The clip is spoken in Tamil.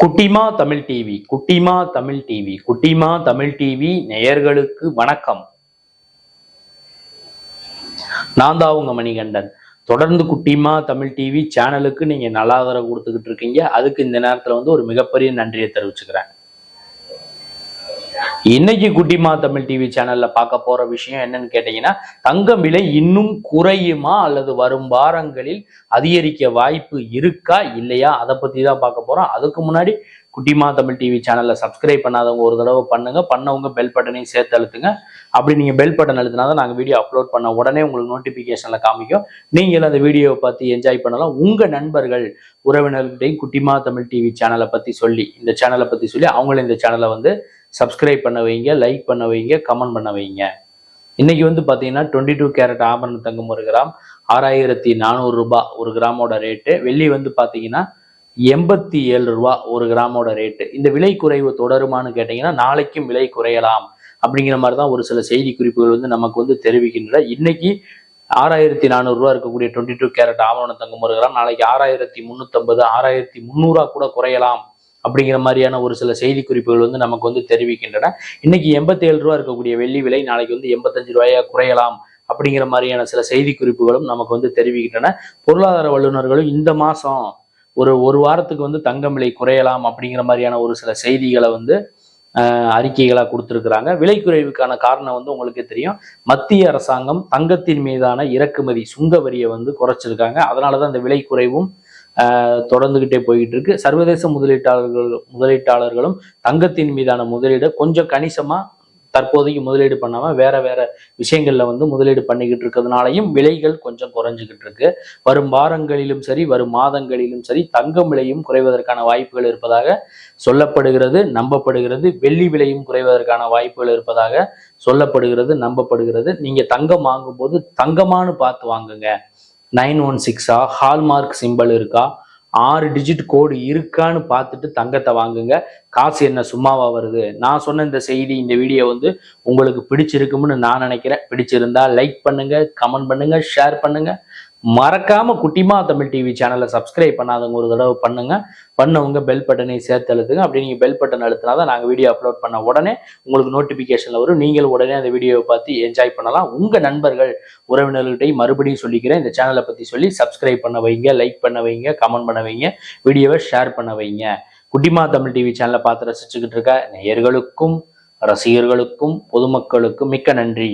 குட்டிமா தமிழ் டிவி குட்டிமா தமிழ் டிவி குட்டிமா தமிழ் டிவி நேயர்களுக்கு வணக்கம். நான் தான் உங்க மணிகண்டன். தொடர்ந்து குட்டிமா தமிழ் டிவி சேனலுக்கு நீங்க நல்லா ஆதரவு கொடுத்துக்கிட்டு இருக்கீங்க. அதுக்கு இந்த நேரத்துல வந்து ஒரு மிகப்பெரிய நன்றியை தெரிவிச்சுக்கிறேன். இன்னைக்கு குட்டிமா தமிழ் டிவி சேனல்ல பார்க்க போற விஷயம் என்னன்னு கேட்டீங்கன்னா தங்கம் விலை இன்னும் குறையுமா அல்லது வரும் வாரங்களில் அதிகரிக்க வாய்ப்பு இருக்கா இல்லையா? அதை பத்தி தான் பார்க்க போறோம். அதுக்கு முன்னாடி குட்டிமா தமிழ் டிவி சேனல்ல சப்ஸ்கிரைப் பண்ணாதவங்க ஒரு தடவை பண்ணுங்க. பண்ணவங்க பெல் பட்டனையும் சேர்த்து அழுத்துங்க. அப்படி நீங்க பெல் பட்டன் அழுத்தினா தான் நாங்கள் வீடியோ அப்லோட் பண்ண உடனே உங்களுக்கு நோட்டிபிகேஷன்ல காமிக்கும். நீங்கள் அந்த வீடியோவை பார்த்து என்ஜாய் பண்ணலாம். உங்க நண்பர்கள் உறவினர்கிட்டையும் குட்டிமா தமிழ் டிவி சேனலை பத்தி சொல்லி இந்த சேனலை பத்தி சொல்லி அவங்களும் இந்த சேனலை வந்து சப்ஸ்கிரைப் பண்ண வைங்க லைக் பண்ண வைங்க கமெண்ட் பண்ண வைங்க. இன்னைக்கு வந்து பார்த்தீங்கன்னா டுவெண்ட்டி டூ கேரட் ஆபரண தங்கம் ஒரு கிராம் ஆறாயிரத்தி நானூறு ரூபாய் ஒரு கிராமோட ரேட்டு வெள்ளி வந்து பார்த்தீங்கன்னா எண்பத்தி ஏழு ரூபா ஒரு கிராமோட ரேட்டு இந்த விலை குறைவு தொடருமான்னு கேட்டிங்கன்னா நாளைக்கும் விலை குறையலாம் அப்படிங்கிற மாதிரி தான் ஒரு சில செய்தி குறிப்புகள் வந்து நமக்கு வந்து தெரிவிக்கின்றன. இன்னைக்கு ஆறாயிரத்தி நானூறுரூவா இருக்கக்கூடிய டுவெண்ட்டி டூ கேரட் ஆவணம் தங்கம் ஒரு கிராம் நாளைக்கு ஆறாயிரத்தி முந்நூற்றம்பது ஆறாயிரத்தி முந்நூறுரூவா கூட குறையலாம். அப்படிங்கிற மாதிரியான ஒரு சில செய்தி குறிப்புகள் வந்து நமக்கு வந்து தெரிவிக்கின்றன. இன்னைக்கு எண்பத்தேழு ரூபா இருக்கக்கூடிய வெள்ளி விலை நாளைக்கு வந்து எண்பத்தஞ்சு ரூபாயா குறையலாம் அப்படிங்கிற மாதிரியான சில செய்தி குறிப்புகளும் நமக்கு வந்து தெரிவிக்கின்றன. பொருளாதார வல்லுநர்களும் இந்த மாதம் ஒரு ஒரு வாரத்துக்கு வந்து தங்கம் விலை குறையலாம் அப்படிங்கிற மாதிரியான ஒரு சில செய்திகளை வந்து அறிக்கைகளாக கொடுத்துருக்குறாங்க. விலை குறைவுக்கான காரணம் வந்து உங்களுக்கு தெரியும். மத்திய அரசாங்கம் தங்கத்தின் மீதான இறக்குமதி சுங்க வரியை வந்து குறைச்சிருக்காங்க. அதனால தான் இந்த விலை குறைவும் தொடர்ந்துகிட்டே போய்கிட்டு இருக்கு சர்வதேச முதலீட்டாளர்கள் முதலீட்டாளர்களும் தங்கத்தின் மீதான முதலீடு கொஞ்சம் கணிசமா தற்போதைக்கு முதலீடு பண்ணாம வேற வேற விஷயங்கள்ல வந்து முதலீடு பண்ணிக்கிட்டு இருக்கிறதுனாலையும் விலைகள் கொஞ்சம் குறைஞ்சிக்கிட்டு இருக்கு வரும் வாரங்களிலும் சரி வரும் மாதங்களிலும் சரி தங்கம் விலையும் குறைவதற்கான வாய்ப்புகள் இருப்பதாக சொல்லப்படுகிறது நம்பப்படுகிறது. வெள்ளி விலையும் குறைவதற்கான வாய்ப்புகள் இருப்பதாக சொல்லப்படுகிறது நம்பப்படுகிறது. நீங்க தங்கம் வாங்கும்போது தங்கமானு பார்த்து வாங்குங்க. நைன் ஒன் சிக்ஸா? ஹால்மார்க் சிம்பிள் இருக்கா? ஆறு டிஜிட் கோடு இருக்கான்னு பார்த்துட்டு தங்கத்தை வாங்குங்க. காசு என்ன சும்மாவா வருது? நான் சொன்ன இந்த செய்தி இந்த வீடியோ வந்து உங்களுக்கு பிடிச்சிருக்கும்னு நான் நினைக்கிறேன். பிடிச்சிருந்தா லைக் பண்ணுங்க கமெண்ட் பண்ணுங்க ஷேர் பண்ணுங்க. மறக்காம குட்டிமா தமிழ் டிவி சேனலை சப்ஸ்கிரைப் பண்ணாதவங்க ஒரு தடவை பண்ணுங்க. பண்ணவங்க பெல் பட்டனை சேர்த்து அழுத்துங்க. அப்படி நீங்க பெல் பட்டன் அழுத்தினா தான் நாங்கள் வீடியோ அப்லோட் பண்ண உடனே உங்களுக்கு நோட்டிபிகேஷன்ல வரும். நீங்கள் உடனே அந்த வீடியோவை பார்த்து என்ஜாய் பண்ணலாம். உங்க நண்பர்கள் உறவினர்கள்ட்டையும் மறுபடியும் சொல்லிக்கிறேன். இந்த சேனலை பத்தி சொல்லி சப்ஸ்கிரைப் பண்ண வைங்க லைக் பண்ண வைங்க கமெண்ட் பண்ண வைங்க வீடியோவை ஷேர் பண்ண வைங்க. குட்டிமா தமிழ் டிவி சேனலை பார்த்து ரசிச்சுக்கிட்டு இருக்க நேயர்களுக்கும் ரசிகர்களுக்கும் பொதுமக்களுக்கும் மிக்க நன்றி.